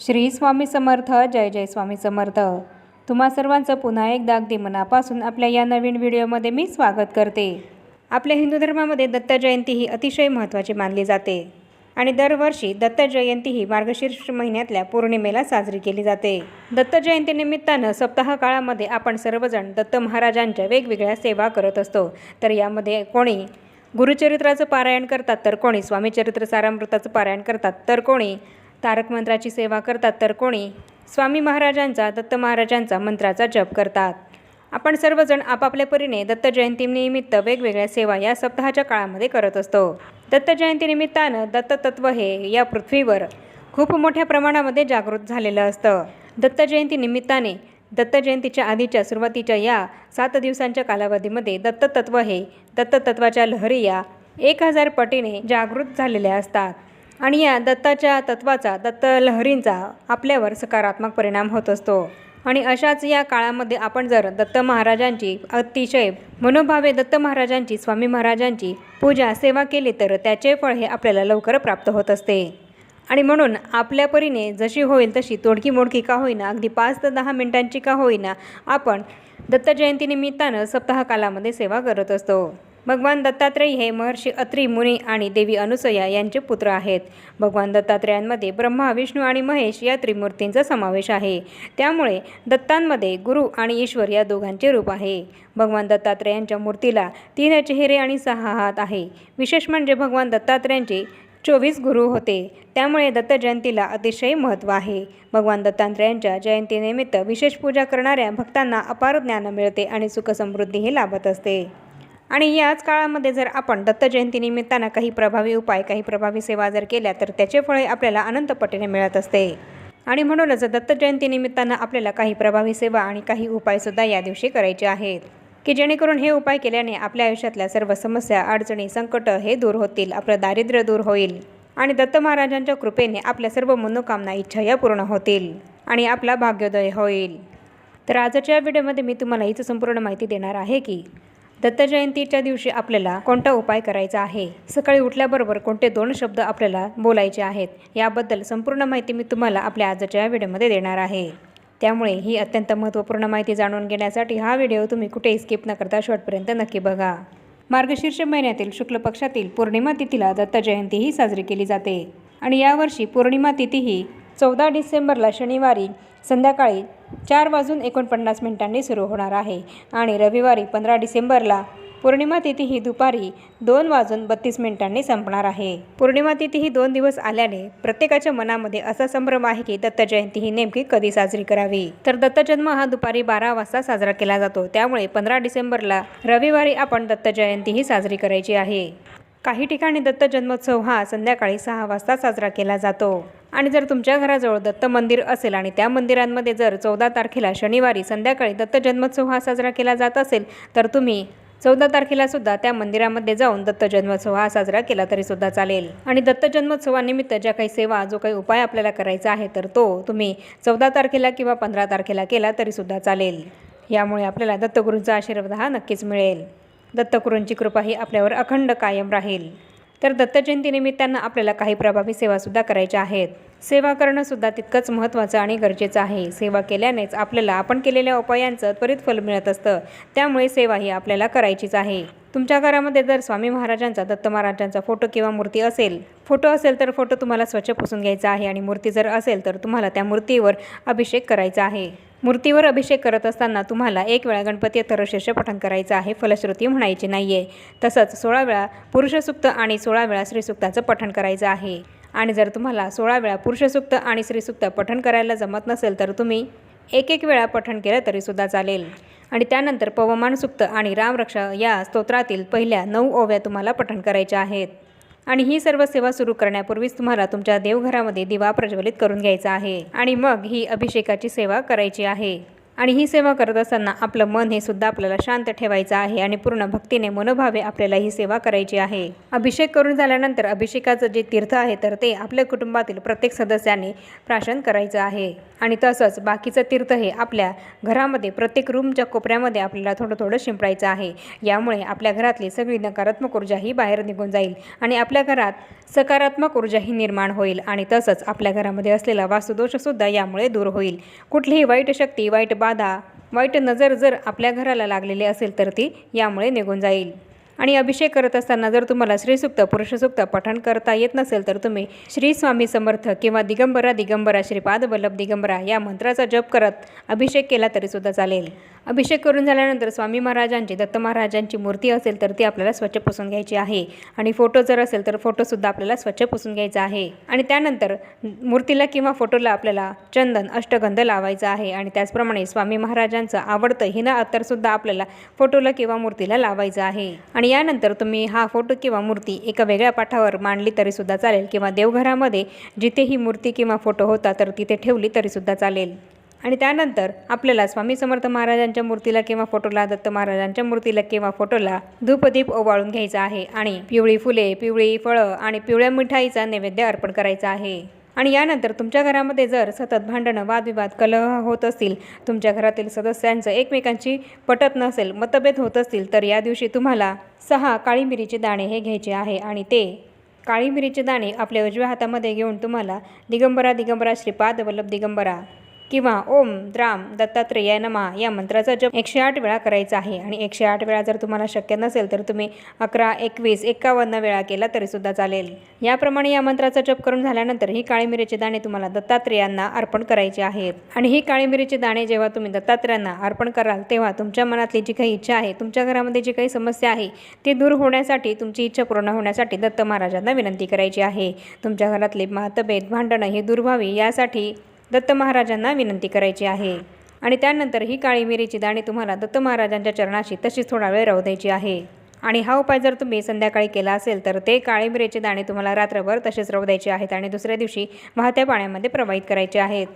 श्री स्वामी समर्थ जय जय स्वामी समर्थ. तुम्हा सर्वांचं पुन्हा एकदा अगदी मनापासून आपल्या या नवीन व्हिडिओमध्ये मी स्वागत करते. आपल्या हिंदू धर्मामध्ये दत्त जयंती ही अतिशय महत्त्वाची मानली जाते आणि दरवर्षी दत्त जयंती ही मार्गशीर्ष महिन्यातल्या पौर्णिमेला साजरी केली जाते. दत्त जयंतीनिमित्तानं सप्ताह काळामध्ये आपण सर्वजण दत्त महाराजांच्या वेगवेगळ्या सेवा करत असतो. तर यामध्ये कोणी गुरुचरित्राचं पारायण करतात तर कोणी स्वामीचरित्र सारामृताचं पारायण करतात तर कोणी तारक मंत्राची सेवा करतात तर कोणी? स्वामी महाराजांचा दत्त महाराजांचा मंत्राचा जप करतात. आपण सर्वजण आपापल्या परीने दत्त जयंतीनिमित्त वेगवेगळ्या सेवा या सप्ताहाच्या काळामध्ये करत असतो. दत्त जयंतीनिमित्तानं दत्ततत्व हे या पृथ्वीवर खूप मोठ्या प्रमाणामध्ये जागृत झालेलं असतं. दत्त जयंतीनिमित्ताने दत्त जयंतीच्या आधीच्या सुरुवातीच्या या सात दिवसांच्या कालावधीमध्ये दत्ततत्व हे दत्ततत्वाच्या लहरी या एक हजार पटीने जागृत झालेल्या असतात. आणि या दत्ताच्या तत्वाचा दत्त लहरींचा आपल्यावर सकारात्मक परिणाम होत असतो. आणि अशाच या काळामध्ये आपण जर दत्त महाराजांची अतिशय मनोभावे दत्त महाराजांची स्वामी महाराजांची पूजा सेवा केली तर त्याचे फळ हे आपल्याला लवकर प्राप्त होत असते. आणि म्हणून आपल्या परीने जशी होईल तशी तोडकी मोडकी का होईना अगदी पाच ते दहा मिनिटांची का होईना आपण दत्त जयंतीनिमित्तानं सप्ताह कालामध्ये सेवा करत असतो. भगवान दत्तात्रय हे महर्षी अत्री मुनी आणि देवी अनुसया यांचे पुत्र आहेत. भगवान दत्तात्रयांमध्ये ब्रह्मा विष्णू आणि महेश या त्रिमूर्तींचा समावेश आहे. त्यामुळे दत्तांमध्ये गुरु आणि ईश्वर या दोघांचे रूप आहे. भगवान दत्तात्रयांच्या मूर्तीला तीन चेहरे आणि सहा हात आहे. विशेष म्हणजे भगवान दत्तात्रयांचे चोवीस गुरु होते. त्यामुळे दत्त जयंतीला अतिशय महत्त्व आहे. भगवान दत्तात्रयांच्या जयंतीनिमित्त विशेष पूजा करणाऱ्या भक्तांना अपार ज्ञान मिळते आणि सुखसमृद्धीही लाभत असते. आणि याच काळामध्ये जर आपण दत्त जयंतीनिमित्तानं काही प्रभावी उपाय काही प्रभावी सेवा जर केल्या तर त्याचे फळे आपल्याला अनंत पटीने मिळत असते. आणि म्हणूनच दत्त जयंतीनिमित्तानं आपल्याला काही प्रभावी सेवा आणि काही उपायसुद्धा या दिवशी करायचे आहेत. की जेणेकरून हे उपाय केल्याने आपल्या आयुष्यातल्या सर्व समस्या अडचणी संकट हे दूर होतील आपलं दारिद्र्य दूर होईल आणि दत्त महाराजांच्या कृपेने आपल्या सर्व मनोकामना इच्छा या पूर्ण होतील आणि आपला भाग्योदय होईल. तर आजच्या व्हिडिओमध्ये मी तुम्हाला हीच संपूर्ण माहिती देणार आहे की दत्त जयंतीच्या दिवशी आपल्याला कोणता उपाय करायचा आहे? सकाळी उठल्याबरोबर कोणते दोन शब्द आपल्याला बोलायचे आहेत? याबद्दल संपूर्ण माहिती मी तुम्हाला आपल्या आजच्या व्हिडिओमध्ये देणार आहे. त्यामुळे ही अत्यंत महत्त्वपूर्ण माहिती जाणून घेण्यासाठी हा व्हिडिओ तुम्ही कुठेही स्किप न करता शेवटपर्यंत नक्की बघा. मार्गशीर्ष महिन्यातील शुक्ल पक्षातील पौर्णिमा तिथीला दत्त जयंती ही साजरी केली जाते. आणि यावर्षी पौर्णिमा तिथी ही चौदा डिसेंबरला शनिवारी संध्याकाळी चार वाजून एकोणपन्नास मिनिटांनी सुरू होणार आहे. आणि रविवारी पंधरा डिसेंबरला पौर्णिमा तिथी ही दुपारी दोन वाजून बत्तीस मिनिटांनी संपणार आहे. पौर्णिमा तिथी ही दोन दिवस आल्याने प्रत्येकाच्या मनामध्ये असा संभ्रम आहे की दत्त जयंती ही नेमकी कधी साजरी करावी? तर दत्त जन्म हा दुपारी बारा वाजता साजरा केला जातो. त्यामुळे पंधरा डिसेंबरला रविवारी आपण दत्त जयंती ही साजरी करायची आहे. काही ठिकाणी दत्त जन्मोत्सव हा संध्याकाळी सहा वाजता साजरा केला जातो. आणि जर तुमच्या घराजवळ दत्त मंदिर असेल आणि त्या मंदिरांमध्ये जर चौदा तारखेला शनिवारी संध्याकाळी दत्त जन्मोत्सव हा साजरा केला जात असेल तर तुम्ही चौदा तारखेला सुद्धा त्या मंदिरामध्ये जाऊन दत्त जन्मोत्सव हा साजरा केला तरी सुद्धा चालेल. आणि दत्त जन्मोत्सवानिमित्त ज्या काही सेवा जो काही उपाय आपल्याला करायचा आहे तर तो तुम्ही चौदा तारखेला किंवा पंधरा तारखेला केला तरी सुद्धा चालेल. यामुळे आपल्याला दत्तगुरूंचा आशीर्वाद हा नक्कीच मिळेल. दत्तगुरूंची कृपा ही आपल्यावर अखंड कायम राहील. तर दत्तजयंतीनिमित्तानं आपल्याला काही प्रभावी सेवासुद्धा करायच्या आहेत. सेवा करणंसुद्धा तितकंच महत्त्वाचं आणि गरजेचं आहे. सेवा केल्यानेच आपल्याला आपण केलेल्या उपायांचं त्वरित फल मिळत असतं. त्यामुळे सेवा ही आपल्याला करायचीच आहे. तुमच्या घरामध्ये जर स्वामी महाराजांचा दत्त महाराजांचा फोटो किंवा मूर्ती असेल फोटो असेल तर फोटो तुम्हाला स्वच्छ पुसून घ्यायचा आहे आणि मूर्ती जर असेल तर तुम्हाला त्या मूर्तीवर अभिषेक करायचा आहे. मूर्तीवर अभिषेक करत असताना तुम्हाला एक वेळा गणपती अथर्वशीर्ष पठण करायचं आहे फलश्रुती म्हणायची नाही आहे तसंच सोळा वेळा पुरुषसुक्त आणि सोळा वेळा श्रीसुक्ताचं पठण करायचं आहे. आणि जर तुम्हाला सोळा वेळा पुरुषसुक्त आणि श्रीसुक्त पठण करायला जमत नसेल तर तुम्ही एक एक वेळा पठण केलं तरीसुद्धा चालेल. आणि त्यानंतर पवमान सुक्त आणि रामरक्षा या स्तोत्रातील पहिल्या नऊ ओव्या तुम्हाला पठण करायच्या आहेत. आणि ही सर्व सेवा सुरू करण्यापूर्वीच तुम्हाला तुमच्या देवघरामध्ये दिवा प्रज्वलित करून घ्यायचा आहे. आणि मग ही अभिषेकाची सेवा करायची आहे. आणि ही सेवा करत असताना आपलं मन हे सुद्धा आपल्याला शांत ठेवायचं आहे आणि पूर्ण भक्तीने मनोभावे आपल्याला ही सेवा करायची आहे. अभिषेक करून झाल्यानंतर अभिषेकाचं जे तीर्थ आहे तर ते आपल्या कुटुंबातील प्रत्येक सदस्याने प्राशन करायचं आहे. आणि तसंच बाकीचं तीर्थ हे आपल्या घरामध्ये प्रत्येक रूमच्या कोपऱ्यामध्ये आपल्याला थोडं थोडं शिंपडायचं आहे. यामुळे आपल्या घरातली सगळी नकारात्मक ऊर्जा ही बाहेर निघून जाईल आणि आपल्या घरात सकारात्मक ऊर्जा ही निर्माण होईल आणि तसंच आपल्या घरामध्ये असलेला वास्तुदोषसुद्धा यामुळे दूर होईल. कुठलीही वाईट शक्ती वाईट बाधा वाईट नजर जर आपल्या घराला लागलेली असेल तर ती यामुळे निघून जाईल. आणि अभिषेक करत असताना जर तुम्हाला श्रीसुक्त पुरुषसुक्त पठण करता येत नसेल तर तुम्ही श्री स्वामी समर्थ किंवा दिगंबरा दिगंबरा श्रीपाद वल्लभ दिगंबरा या मंत्राचा जप करत अभिषेक केला तरीसुद्धा चालेल. अभिषेक करून झाल्यानंतर स्वामी महाराजांची दत्त महाराजांची मूर्ती असेल तर ती आपल्याला स्वच्छ पुसून घ्यायची आहे. आणि फोटो जर असेल तर फोटोसुद्धा आपल्याला स्वच्छ पुसून घ्यायचा आहे. आणि त्यानंतर मूर्तीला किंवा फोटोला आपल्याला चंदन अष्टगंध लावायचा आहे. आणि त्याचप्रमाणे स्वामी महाराजांचं आवडतं हिना अत्तरसुद्धा आपल्याला फोटोला किंवा मूर्तीला लावायचं आहे. आणि यानंतर तुम्ही हा फोटो किंवा मूर्ती एका वेगळ्या पाठावर मांडली तरीसुद्धा चालेल. किंवा देवघरामध्ये जिथे ही मूर्ती किंवा फोटो होता तर तिथे ठेवली तरीसुद्धा चालेल. आणि त्यानंतर आपल्याला स्वामी समर्थ महाराजांच्या मूर्तीला किंवा फोटोला दत्त महाराजांच्या मूर्तीला किंवा फोटोला धूपदीप ओवाळून घ्यायचा आहे आणि पिवळी फुले पिवळी फळं आणि पिवळ्या मिठाईचा नैवेद्य अर्पण करायचा आहे. आणि यानंतर तुमच्या घरामध्ये जर सतत भांडणं वादविवाद कलह होत असतील तुमच्या घरातील सदस्यांचं एकमेकांची पटत नसेल मतभेद होत असतील तर या दिवशी तुम्हाला सहा काळी मिरीचे दाणे हे घ्यायचे आहे आणि ते काळी मिरीचे दाणे आपल्या उजव्या हातामध्ये घेऊन तुम्हाला दिगंबरा दिगंबरा श्रीपाद वल्लभ दिगंबरा. किंवा ओम द्राम दत्तात्रेय नमा या मंत्राचा जप एकशे आठ वेळा करायचा आहे. आणि एकशे आठ वेळा जर तुम्हाला शक्य नसेल तर तुम्ही अकरा एकवीस एक्कावन्न वेळा केला तरीसुद्धा चालेल. याप्रमाणे या मंत्राचा जप करून झाल्यानंतर ही काळी मिरीचे दाणे तुम्हाला दत्तात्रेयांना अर्पण करायचे आहेत. आणि ही काळी मिरीचे दाणे जेव्हा तुम्ही दत्तात्रेयांना अर्पण कराल तेव्हा तुमच्या मनातली जी काही इच्छा आहे तुमच्या घरामध्ये जी काही समस्या आहे ती दूर होण्यासाठी तुमची इच्छा पूर्ण होण्यासाठी दत्त महाराजांना विनंती करायची आहे. तुमच्या घरातले मतभेद भांडणं हे दूर व्हावी यासाठी दत्त महाराजांना विनंती करायची आहे. आणि त्यानंतर ही काळी मिरीची दाणे तुम्हाला दत्त महाराजांच्या चरणाशी तशीच थोडा वेळ राहू द्यायची आहे. आणि हा उपाय जर तुम्ही संध्याकाळी केला असेल तर ते काळीमिरेचे दाणे तुम्हाला रात्रभर तसेच राहू द्यायचे आहेत आणि दुसऱ्या दिवशी वाहत्या पाण्यामध्ये प्रवाहित करायचे आहेत.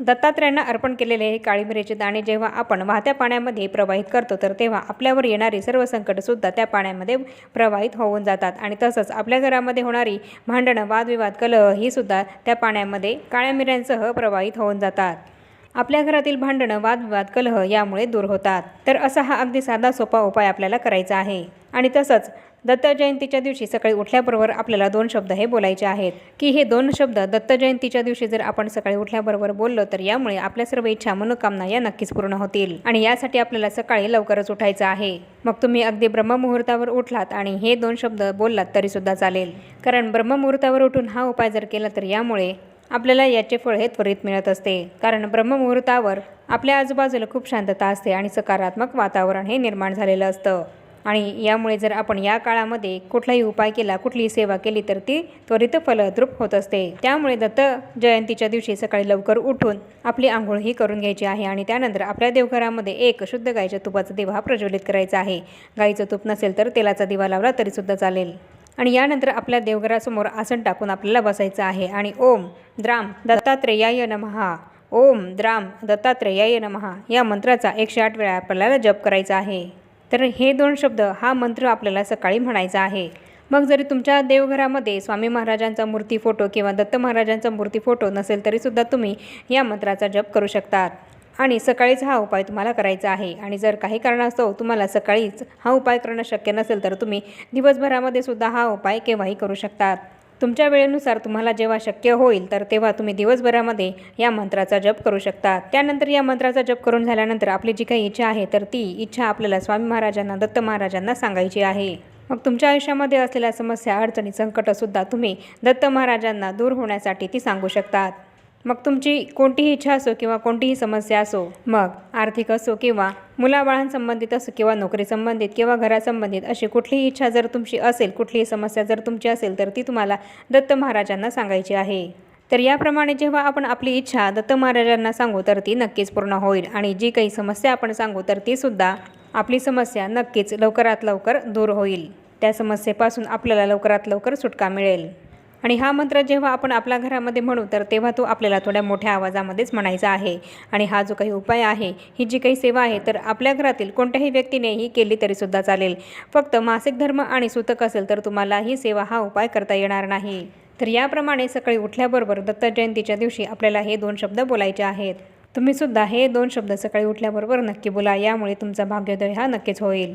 दत्तात्र्यांना अर्पण केलेले हे काळीमिरेचे दाणे जेव्हा आपण वाहत्या पाण्यामध्ये प्रवाहित करतो तर तेव्हा आपल्यावर येणारी सर्व संकटसुद्धा त्या पाण्यामध्ये प्रवाहित होऊन जातात. आणि तसंच आपल्या घरामध्ये होणारी भांडणं वादविवाद कलह ही सुद्धा त्या पाण्यामध्ये काळ्या मिऱ्यांसह प्रवाहित होऊन जातात. आपल्या घरातील भांडणं वादविवाद कलह यामुळे दूर होतात. तर असा हा अगदी साधा सोपा उपाय आपल्याला करायचा आहे. आणि तसंच दत्त जयंतीच्या दिवशी सकाळी उठल्याबरोबर आपल्याला दोन शब्द हे बोलायचे आहेत. की हे दोन शब्द दत्त जयंतीच्या दिवशी जर आपण सकाळी उठल्याबरोबर बोललो तर यामुळे आपल्या सर्व इच्छा मनोकामना या नक्कीच पूर्ण होतील. आणि यासाठी आपल्याला सकाळी लवकरच उठायचं आहे. मग तुम्ही अगदी ब्रह्ममुहूर्तावर उठलात आणि हे दोन शब्द बोललात तरीसुद्धा चालेल. कारण ब्रह्ममुहूर्तावर उठून हा उपाय जर केला तर यामुळे आपल्याला याचे फळ हे त्वरित मिळत असते. कारण ब्रह्ममुहूर्तावर आपल्या आजूबाजूला खूप शांतता असते आणि सकारात्मक वातावरण हे निर्माण झालेलं असतं. आणि यामुळे जर आपण या काळामध्ये कुठलाही उपाय केला कुठलीही सेवा केली तर ती त्वरित फलद्रूप होत असते. त्यामुळे दत्त जयंतीच्या दिवशी सकाळी लवकर उठून आपली आंघोळ ही करून घ्यायची आहे आणि त्यानंतर आपल्या देवघरामध्ये एक शुद्ध गायीच्या तुपाचा दिवा प्रज्वलित करायचा आहे. गाईचं तूप नसेल तर तेलाचा दिवा लावला तरीसुद्धा चालेल. आणि यानंतर आपल्या देवघरासमोर आसन टाकून आपल्याला बसायचं आहे. आणि ओम द्राम दत्तात्रेयाय नमहा. ओम द्राम दत्तात्रेयाय नमहा. या मंत्राचा एकशे आठ वेळा आपल्याला जप करायचा आहे. तर हे दोन शब्द हा मंत्र आपल्याला सकाळी म्हणायचा आहे. मग जरी तुमच्या देवघरामध्ये स्वामी महाराजांचा मूर्ती फोटो किंवा दत्त महाराजांचा मूर्ती फोटो नसेल तरीसुद्धा तुम्ही या मंत्राचा जप करू शकतात. आणि सकाळीच हा उपाय तुम्हाला करायचा आहे. आणि जर काही कारणास्तव तुम्हाला सकाळीच हा उपाय करणं शक्य नसेल तर तुम्ही दिवसभरामध्ये सुद्धा हा उपाय केव्हाही करू शकतात तुमच्या वेळेनुसार तुम्हाला जेव्हा शक्य होईल तर तेव्हा तुम्ही दिवसभरामध्ये या मंत्राचा जप करू शकता. त्यानंतर या मंत्राचा जप करून झाल्यानंतर आपली जी काही इच्छा आहे तर ती इच्छा आपल्याला स्वामी महाराजांना दत्त महाराजांना सांगायची आहे. मग तुमच्या आयुष्यामध्ये असलेल्या समस्या अडचणी संकटसुद्धा तुम्ही दत्त महाराजांना दूर होण्यासाठी ती सांगू शकतात. मग तुमची कोणतीही इच्छा असो किंवा कोणतीही समस्या असो मग आर्थिक असो किंवा मुलाबाळांसंबंधित असो किंवा नोकरी संबंधित किंवा घरासंबंधित अशी कुठलीही इच्छा जर तुमची असेल कुठलीही समस्या जर तुमची असेल तर ती तुम्हाला दत्त महाराजांना सांगायची आहे. तर याप्रमाणे जेव्हा आपण आपली इच्छा दत्त महाराजांना सांगू तर ती नक्कीच पूर्ण होईल आणि जी काही समस्या आपण सांगू तर ती सुद्धा आपली समस्या नक्कीच लवकरात लवकर दूर होईल. त्या समस्येपासून आपल्याला लवकरात लवकर सुटका मिळेल. आणि हा मंत्र जेव्हा आपण आपल्या घरामध्ये म्हणू तर तेव्हा तो आपल्याला थोड्या मोठ्या आवाजामध्येच म्हणायचा आहे. आणि हा जो काही उपाय आहे ही जी काही सेवा आहे तर आपल्या घरातील कोणत्याही व्यक्तीने ही केली तरीसुद्धा चालेल. फक्त मासिक धर्म आणि सुतक असेल तर तुम्हाला ही सेवा हा उपाय करता येणार नाही. तर याप्रमाणे सकाळी उठल्याबरोबर दत्त जयंतीच्या दिवशी आपल्याला हे दोन शब्द बोलायचे आहेत. तुम्हीसुद्धा हे दोन शब्द सकाळी उठल्याबरोबर नक्की बोला. यामुळे तुमचा भाग्योदय हा नक्कीच होईल.